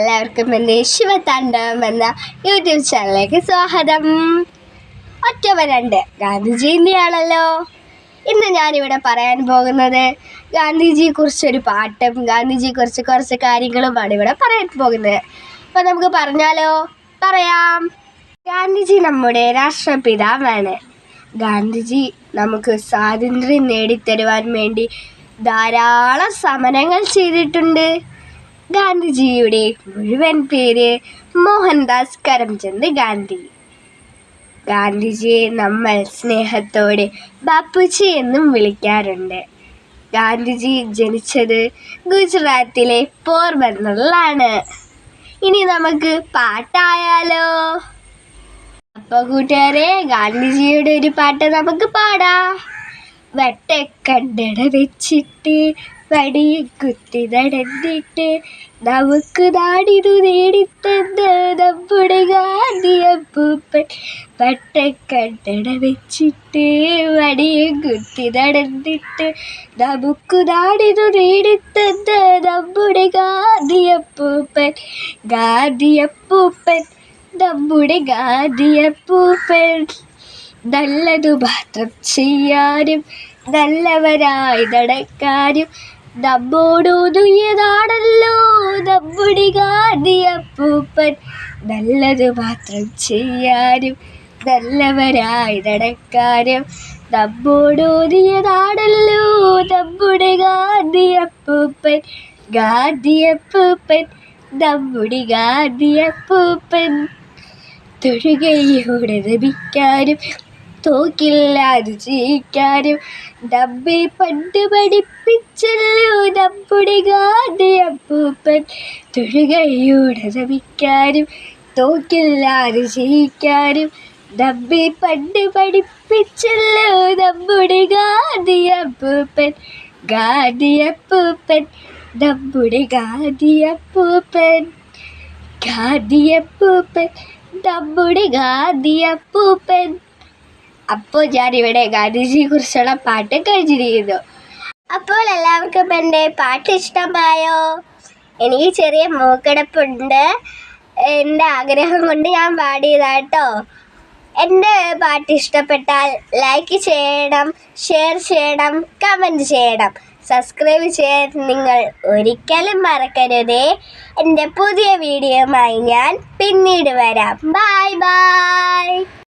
എല്ലാവർക്കും എന്റെ ശിവതാണ്ഡവം എന്ന യൂട്യൂബ് ചാനലിലേക്ക് സ്വാഗതം. ഒക്ടോബർ രണ്ട് ഗാന്ധി ജയന്തിയാണല്ലോ ഇന്ന് ഞാനിവിടെ പറയാൻ പോകുന്നത് ഗാന്ധിജിയെ കുറിച്ചൊരു പാട്ടും ഗാന്ധിജിയെ കുറിച്ച് കുറച്ച് കാര്യങ്ങളുമാണ് ഇവിടെ പറയാൻ പോകുന്നത്. അപ്പോൾ നമുക്ക് പറഞ്ഞാലോ? പറയാം. ഗാന്ധിജി നമ്മുടെ രാഷ്ട്രപിതാവാണ്. ഗാന്ധിജി നമുക്ക് സ്വാതന്ത്ര്യം നേടിത്തരുവാൻ വേണ്ടി ധാരാളം സമരങ്ങൾ ചെയ്തിട്ടുണ്ട്. ഗാന്ധിജിയുടെ മുഴുവൻ പേര് മോഹൻദാസ് കരംചന്ദ് ഗാന്ധി. ഗാന്ധിജിയെ നമ്മൾ സ്നേഹത്തോടെ ബാപ്പുജി എന്നും വിളിക്കാറുണ്ട്. ഗാന്ധിജി ജനിച്ചത് ഗുജറാത്തിലെ പോർബന്തറിലാണ് ഇനി നമുക്ക് പാട്ടായാലോ? അപ്പോൾ കൂട്ടുകാരെ ഗാന്ധിജിയുടെ ഒരു പാട്ട് നമുക്ക് പാടാം. വെട്ടക്കണ്ണട വെച്ചിട്ട് വടിയെ കുത്തി നടന്നിട്ട് നമുക്ക് നാടിനു നേടിത്തന്ന നമ്മുടെ ഗാന്ധിയപ്പൂപ്പൻ പട്ടക്കണ്ണട വെച്ചിട്ട് വടിയും കുത്തി നടന്നിട്ട് നമുക്ക് നാടിനു നേടിത്തന്ന നമ്മുടെ ഗാന്ധിയപ്പൂപ്പൻ ഗാന്ധിയപ്പൂപ്പൻ നമ്മുടെ ഗാന്ധിയപ്പൂപ്പൻ നല്ലതു മാത്രം ചെയ്യാനും നല്ലവരായി നടക്കാനും നമ്മോടൊതുങ്ങിയതാണല്ലോ നല്ലതു മാത്രം ചെയ്യാനും നല്ലവരായി നടക്കാനും നമ്മോടോതിയതാണല്ലോ നമ്മുടെ ഗാന്ധിയപ്പൂപ്പൻ ഗാന്ധിയപ്പൂപ്പൻ നമ്മുടെ ഗാന്ധിയപ്പൂപ്പൻ തൊഴുകയോടെ നമിക്കാനും തോക്കില്ലാതെ രുചിക്കാരും ഡബ്ബി പണ്ട് പഠിപ്പിച്ചല്ലോ നമ്മുടെ ഗാന്ധിയപ്പൂപ്പൻ തൊഴുകയോടെ നമിക്കാനും തോക്കില്ല രുചിക്കാരും ഡബ്ബി പണ്ട് പഠിപ്പിച്ചല്ലോ നമ്മുടെ ഗാന്ധിയപ്പൂപ്പൻ ഗാന്ധിയപ്പൂപ്പൻ നമ്മുടെ ഗാന്ധിയപ്പൂപ്പൻ ഗാന്ധിയപ്പൂപ്പൻ നമ്മുടെ ഗാന്ധിയപ്പൂപ്പൻ അപ്പോൾ ഞാൻ ഇവിടെ ഗാന്ധിജിയെ കുറിച്ചുള്ള പാട്ട് കഴിഞ്ഞിരിക്കുന്നു. അപ്പോൾ എല്ലാവർക്കും എന്റെ പാട്ട് ഇഷ്ടമായോ? എനിക്ക് ചെറിയ മൂക്കടപ്പുണ്ട്. എന്റെ ആഗ്രഹം കൊണ്ട് ഞാൻ പാടിയതാട്ടോ. എന്റെ പാട്ട് ഇഷ്ടപ്പെട്ടാൽ ലൈക്ക് ചെയ്യണം ഷെയർ ചെയ്യണം കമന്റ് ചെയ്യണം. സബ്സ്ക്രൈബ് ചെയ്യാൻ നിങ്ങൾ ഒരിക്കലും മറക്കരുതേ. എന്റെ പുതിയ വീഡിയോയുമായി ഞാൻ പിന്നീട് വരാം. Bye bye.